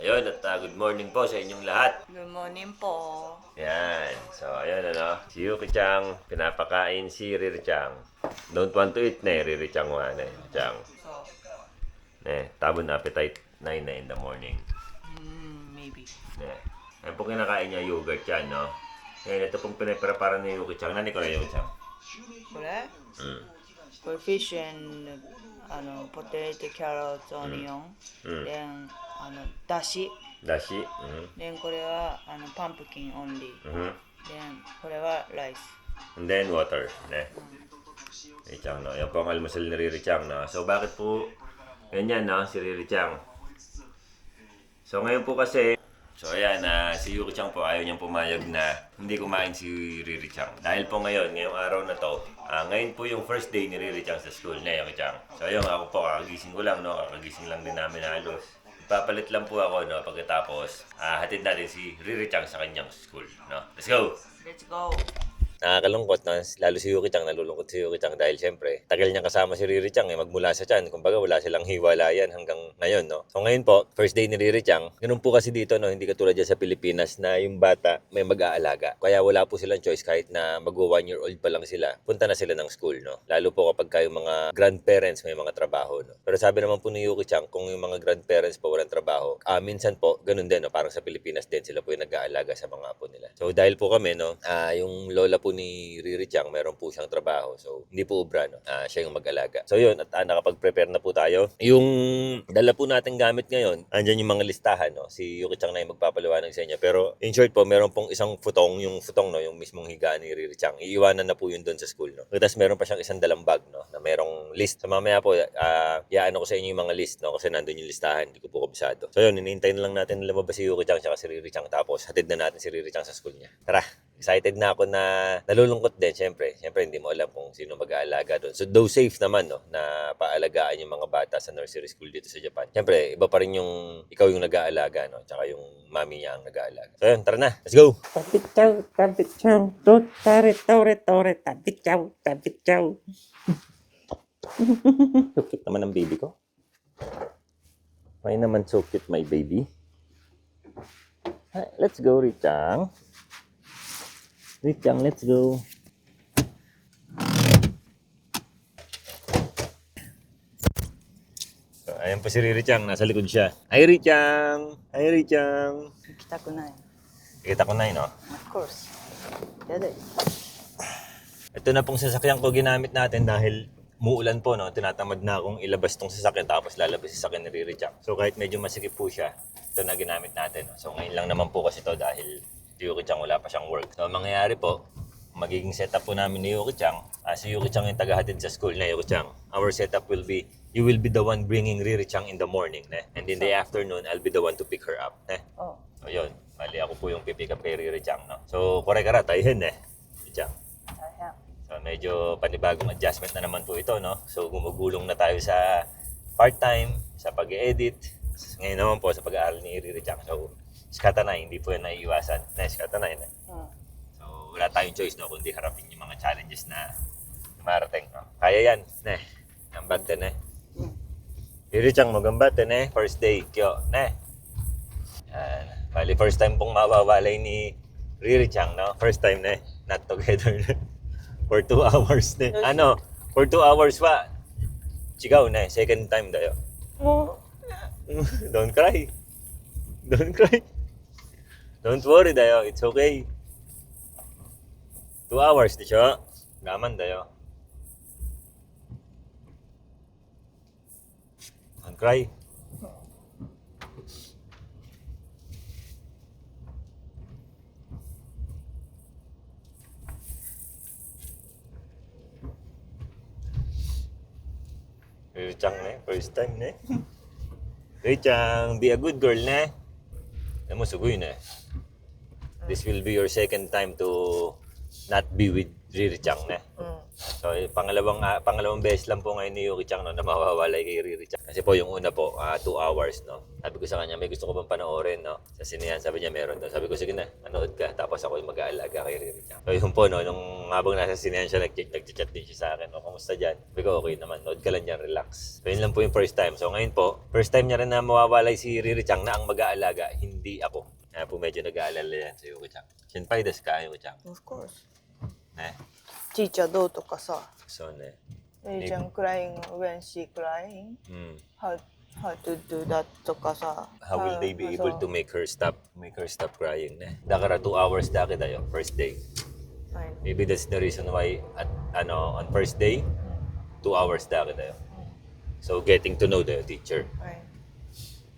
Ayun, at ah, good morning po sa inyong lahat. Good morning po. Yan. So, ayun ano. Si Yuki Chang, pinapakain si Riri Chang. Don't want to eat na Riri Chang wa na Chang. So, Ne, tabon appetite 9 na in the morning. mm, maybe. Ne. Ayun po kinakain niya yogurt yan, no? Ngayon, ito pong pinaprepara ni Yuki Chang. Nani ko na Yuki Chang? これ Mm これ fish and あの potato, carrot, onion、うん then あのだし Dashi. Mm. then これはあの pumpkin only Mhm. then これは rice And then water. Ne. Riri Chang, no? Yan po ang almusal ni Riri Chang, no? So, bakit po ganyan, no? Si Riri Chang. So, ngayon po kasi, so ayan, na si Yuki Chang po ayaw niyang pumayag na hindi kumain si Riri Chang. Dahil po ngayon, ngayong araw na to, ah, ngayon po yung first day ni Riri Chang sa school na Yuki Chang. So ayun, ako po, kakagising ko lang, no? Kakagising lang din namin halos. Papalit lang po ako, no? Pagkatapos, ah, hatid natin si Riri Chang sa kanyang school, no? Let's go! let's go Nakakalungkot na, lalo si Yuki Chang, nalulungkot si Yuki Chang dahil syempre, tagal niya kasama si Riri Chang, eh, magmula sa Chan, kumbaga wala silang hiwalayan hanggang ngayon, no? So ngayon po, first day ni Riri Chang, ganun po kasi dito, no, hindi katulad dyan sa Pilipinas na yung bata may mag-aalaga. Kaya wala po silang choice kahit na magwa one year old pa lang sila, punta na sila ng school, no? Lalo po kapag kayo mga grandparents may mga trabaho, no? Pero sabi naman po ni Yuki Chang, kung yung mga grandparents po walang trabaho, ah, minsan po, ganun din, no? Parang sa Pilipinas din, sila po yung nag-aalaga sa mga apo nila. So dahil po kami, no, ah, yung lola po ni Riri Chang, meron po siyang trabaho. So hindi po ubra, no? Ah, siya yung mag-alaga. So yun, at ah, nakapag-prepare na po tayo. Yung dala po natin gamit ngayon, andyan yung mga listahan, no? Si Yuki Chang na yung magpapaliwanag sa inyo. Pero in short po, meron pong isang futong, yung futong, no? Yung mismong higaan ni Riri Chang. Iiwanan na po yun doon sa school, no? Tapos meron pa siyang isang dalang bag, no? Na merong list. So mamaya po, ah, iaano ko sa inyo yung mga list, no? Kasi nandun yung listahan, hindi ko po kabisado. So yun, hinihintay na lang natin na lumabas si Yuki Chang tsaka si Riri Chang. Tapos hatid na natin si Riri Chang sa school niya. Tara! Excited na ako na nalulungkot din, syempre. Syempre, hindi mo alam kung sino mag-aalaga doon. So, though safe naman, no, na paalagaan yung mga bata sa nursery school dito sa Japan. Syempre, iba pa rin yung ikaw yung nag-aalaga, no, tsaka yung mami niya ang nag-aalaga. So, yun, tara na. Let's go! To tare tore tore, tabit chow, tabit chow. So cute naman ang baby ko. May naman so cute my baby. Let's go, Richang. Street Young, let's go. So, ayan pa si Riri Chang, nasa likod siya. Hi Richang! Hi Richang! Kita ko na eh. Kita ko na eh, no? Of course. Dada Ito na pong sasakyan ko ginamit natin dahil muulan po, no? Tinatamad na akong ilabas tong sasakyan tapos lalabas sasakyan ni Riri Chang. So kahit medyo masikip po siya, ito na ginamit natin. No? So ngayon lang naman po kasi to dahil Yuki Chang wala pa siyang work. So, mangyayari po, magiging setup po namin ni Yuki Chang. Uh, si Yuki Chang yung tagahatid sa school na Yuki Chang. Our setup will be, you will be the one bringing Riri Chang in the morning. Ne? And in the afternoon, I'll be the one to pick her up. Ne? Oh. So, yun. Mali ako po yung pipick up kay Riri Chang. No? So, correct ka tayhin eh. Riri Chang. So, medyo panibagong adjustment na naman po ito. No? So, gumugulong na tayo sa part-time, sa pag-edit, ngayon naman po sa pag-aaral ni Riri Chang. So, Sikata na, hindi po yan naiiwasan. Na, sikata na yun. Eh. Ah. So, wala tayong choice, no, kundi harapin yung mga challenges na dumarating. No? Kaya yan, ne. Gambate, ne. Mm. Diri siyang magambate, ne. First day, kyo, ne. Yan. Bali, first time pong mawawalay ni Riri Chang, no? First time na, not together for two hours na. Ano, for two hours pa, sigaw na, second time tayo. Oh. Don't cry. Don't cry. Don't worry dayo. It's okay. Two hours, di siya? Gaman dayo. Don't cry. Richang ne, first time ne. Richang, be a good girl ne. Alam mo, sugoy ne. This will be your second time to not be with Riri Chang na. うん So, eh, pangalawang ah, pangalawang beses lang po ngayon ni Yuki Chang no, na mawawalay kay Riri Chang. Kasi po yung una po, 2 hours, no. Sabi ko sa kanya, may gusto ko bang panoorin, no? Sa sinehan, sabi niya meron daw. Sabi ko, sige na, manood ka. Tapos ako yung mag-aalaga kay Riri Chang. So, yun po, no, nung habang nasa sinehan siya, nag-chat, nag-chat din siya sa akin, no, kumusta dyan? Sabi ko, okay naman, nood ka lang dyan, relax. So, yun lang po yung first time. So, ngayon po, first time niya rin na mawawalay si Riri Chang na ang mag-aalaga, hindi ako. Kaya po medyo nag-aalala yan sa iyo, Kuchang. Shinpai desu ka, Kuchang? Of course. Ne? Chicha do to ka sa. So, ne. Eh, Asian crying when she crying. Mm. How how to do that to ka sa. How will they be able to make her stop make her stop crying, ne? Dakara two hours daki tayo, first day. Ayun. Maybe that's the reason why at ano on first day, two hours daki tayo. So getting to know the teacher. Ayun.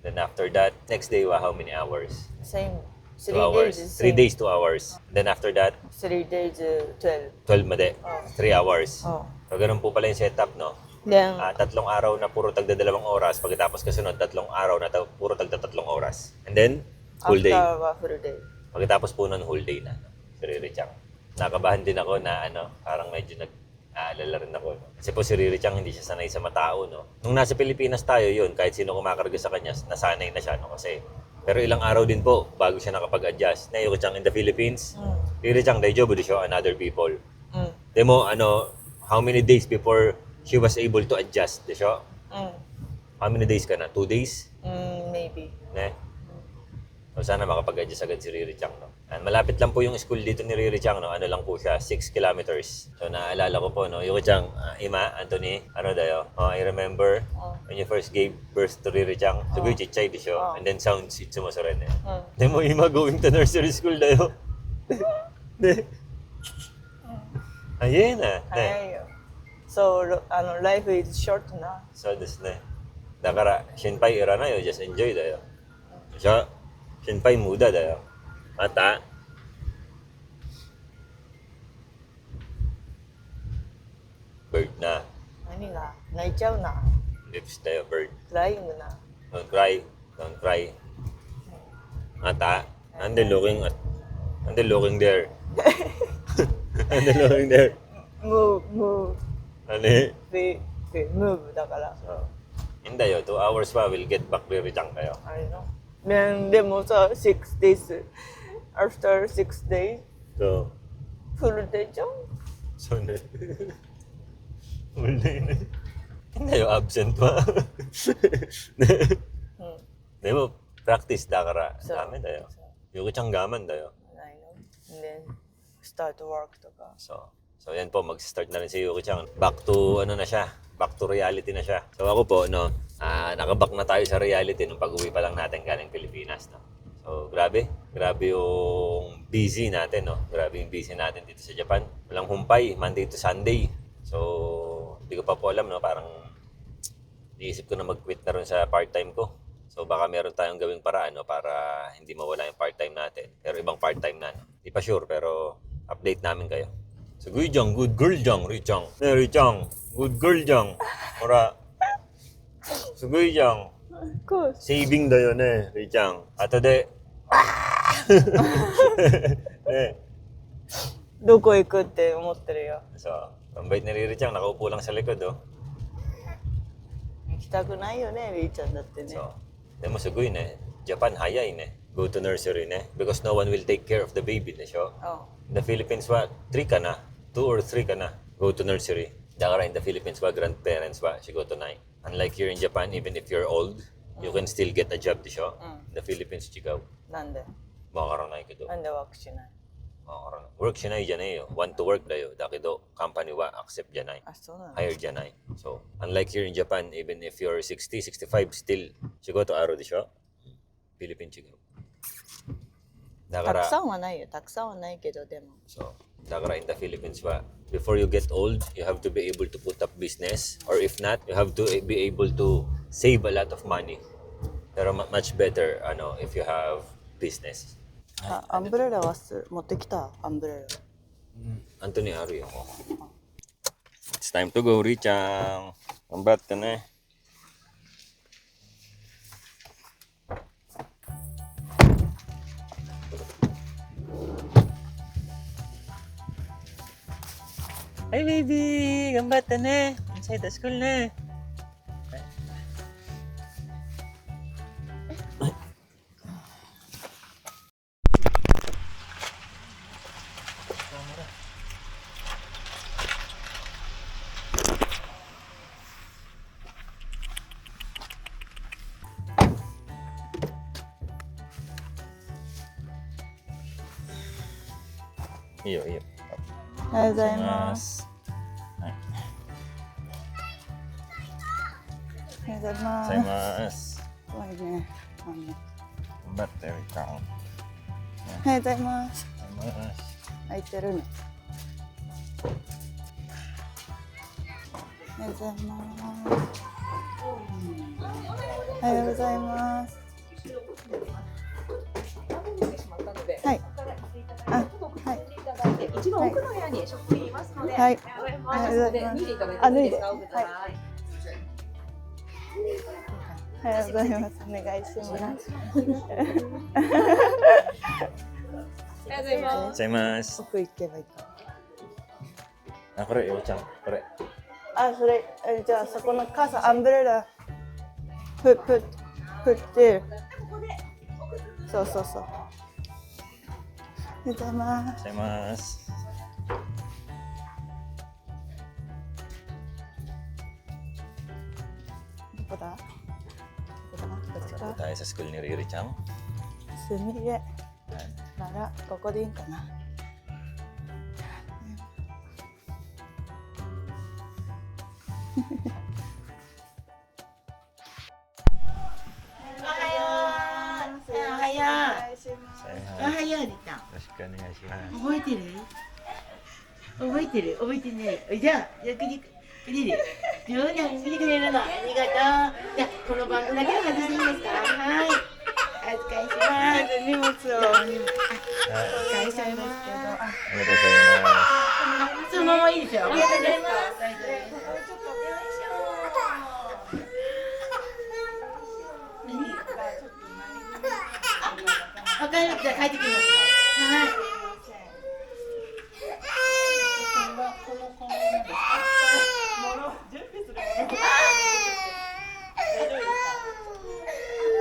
Then after that, next day, how many hours? Same Two three hours. days is Three same. days, two hours. Then after that, three days uh, 12 12 made. Oh. Three hours. oh So ganun po pala yung setup, no? then Ah, tatlong araw na puro tagda dalawang oras. Pagkatapos kasunod, tatlong araw na ta- puro tagda tatlong oras. And then, whole after day. wa full day Pagkatapos po nun, whole day na. No? Si Riri Chang. Nakabahan din ako na ano, parang medyo nag aalala rin ako. No? Kasi po si Riri Chang hindi siya sanay sa matao. No? Nung nasa Pilipinas tayo yun, kahit sino kumakarga sa kanya, nasanay na siya. No? Kasi, pero ilang araw din po bago siya nakapag-adjust. Na Yuki Chang in the Philippines, mm. Riri Chang, daijoubu de and other people. Mm. Demo, ano, how many days before she was able to adjust, de siya? Mm. How many days ka na? Two days? Mm, maybe Ne? So sana makapag-adjust agad si Riri Chang. No? And malapit lang po yung school dito ni Riri Chang, no? ano lang po siya, 6 kilometers. So naalala ko po, no? Yuki Chang, uh, Ima, Anthony, ano dayo? Uh, I remember oh. when you first gave birth to Riri Chang, so oh. chichay di siya, oh. and then sounds it sumusurin eh. Oh. Then mo Ima going to nursery school dayo. Ayun ah, na. Ayun. So, ano, life is short na. So, this na. Da kara, shinpai ira na yo, just enjoy dayo. So, shinpai muda dayo. Mata. Bird na. Ano na? Naitsaw na. Lips na yung bird. Crying na. Don't cry. Don't cry. Mata. And the looking at... And the looking there. and the looking there. Move, move. Ano eh? Be, be, move. Dakala. So, hindi yun. Two hours pa, we'll get back. Rirejang kayo. Ano? Then, demo sa six days after six days, Oo. tulog na siya. So, na. Wala na. Hindi, absent pa. Hmm. Di practice da kara. So, Dami tayo. so, Yung kachanggaman tayo. I know. Then, start work to ka. So, so yan po, mag-start na rin si Yuki Chang. Back to, ano na siya, back to reality na siya. So ako po, no, ah, nakabak na tayo sa reality nung pag-uwi pa lang natin galing Pilipinas. No? So, grabe. Grabe yung busy natin, no. Grabe yung busy natin dito sa Japan. Walang humpay, Monday to Sunday. So, hindi ko pa po alam, no. Parang, iisip ko na mag-quit na rin sa part-time ko. So, baka meron tayong gawing paraan, no, para hindi mawala yung part-time natin. Pero ibang part-time na, no. Di pa sure, pero update namin kayo. So, Guijang, good girl, Jang, Richang. Ne, Richang, good girl, Jang. Ora. So, Guijang, コース saving da yun eh, Richang. Ato de. eh. どこ行くって思ってるよ So, ang bait ni Richang, nakaupo lang sa likod, oh. 行きたくないよねリーちゃんだってね So, de mo sugoy ne. Japan, hayay ne. Go to nursery ne. Because no one will take care of the baby, ne, siyo. あ In the Philippines, wa, three ka na. Two or three ka na. Go to nursery. Dakara in the Philippines, wa, grandparents, wa, she go to nine. Unlike here in Japan, even if you're old, you can still get a job, di siyo. In the Philippines, chigaw. なんで Makakarunay ka do. なんでワークしない Makakarunay. Work siya na dyan eh. Want to work dayo. Daki do, company wa, accept dyan ay. あそうなの Hire dyan ay. So, unlike here in Japan, even if you're 60, 65, still, chigaw to aro di siyo. Philippine chigaw. だかたくさら、んはないよたくさんはないけどでも so, だ から in the Philippines wa, before you get old, you have to be able to put up business. Or if not, you have to be able to save a lot of money. Pero ma- much better, ano, if you have business. あアンブレラはす持ってきたアンブレラ Anthony Ario. It's time to go, Richang. Kambat ka na eh. Hi, baby! Gambata na! Inside the school na! おはようございます。ます。怖い。ね。あの頑張って、みかん。おはようござい。ます。さい。てるね。おはようござい。ます。おはようござい。ます。はい。あ、はい。一番奥の部屋に職員い。ますので、はい。おはようござい。ます。あ脱い。で、はい。おはようございます。お願いします。おはようございます。さいます。奥行けばいいか。あ、これ、ようちゃん。これ。あ、それ、えじゃあそこの傘、アンブレラ、ふ、ふ、振って。そうそうそう。おはようございます。さいます。だ。だ。なさしくりゆりちゃん。すみれ、い、ならここでいいかな。おはよう、よろしくお願いします。覚えてる？覚えてる、覚えてな。じゃあ、逆に。りくりる上手に見てくれるの。ありがとう。じゃあこの番組だけは外していいです。かはいお願いします。荷物を。お願いします。けどあ Ano to sa inyo? そのままいいです。よありがとうございます。わかりました。帰ってきます。ね。はい。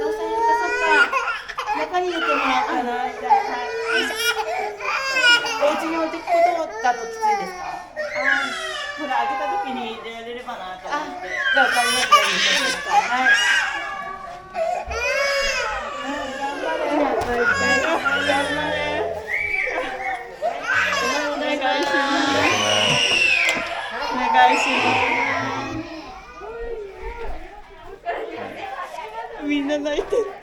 どうしたんですか、そっか。中に入れてもらおうかな。じゃあ、はい。お家に置いてくことだときついですかこれ開けた時に入れられればなとあ、思って。じゃあ、わかりました。いいですかはい。お願いします。Yes, ma'am. お願いします。みんな泣いてる。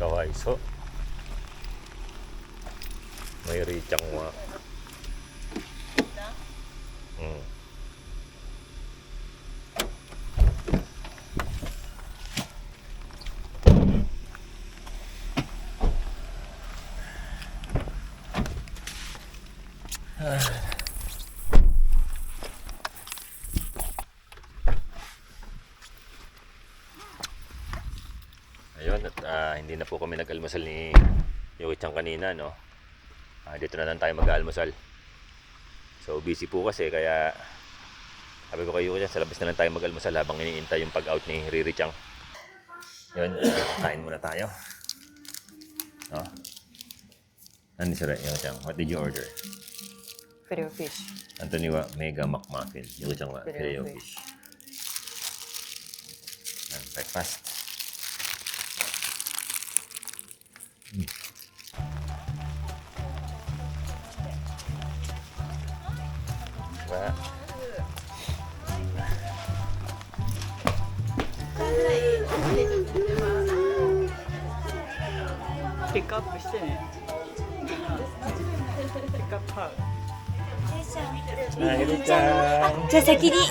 Kawaiso. May richang wa. Mm. ngayon at uh, hindi na po kami nag-almusal ni Yokichang kanina no. Uh, dito na lang tayo mag-almusal. So busy po kasi kaya sabi ko kayo dyan, sa labas na lang tayo mag-almusal habang iniintay yung pag-out ni Riri Chang. Yun, kain muna tayo. No? Ano sir, Yoki Chang, what did you order? Fileo fish. Anthony wa Mega McMuffin. Yoki Chang wa fish. fish. And breakfast. Diba? ピックアップしてね。ピックアップハウあゆりちゃんじゃあ先にどうぞ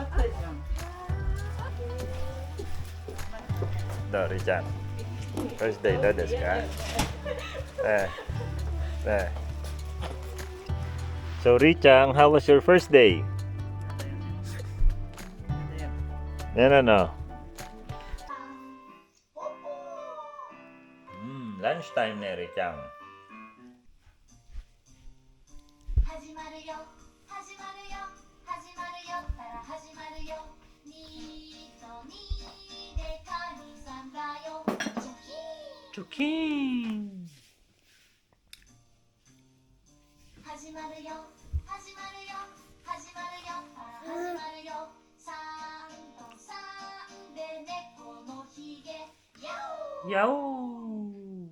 頑張ったじゃんどうりちゃん First day どうですかええええ So Richang, how was your first day? Yan ano? Mm, lunch time na Richang. 始まるよ 가요. 조킹. 조킹. 하지 말아요. 하지 말아요. 하지 말아요. 하지 말아요. 상도상 내내 코노 히게 야오. 야오.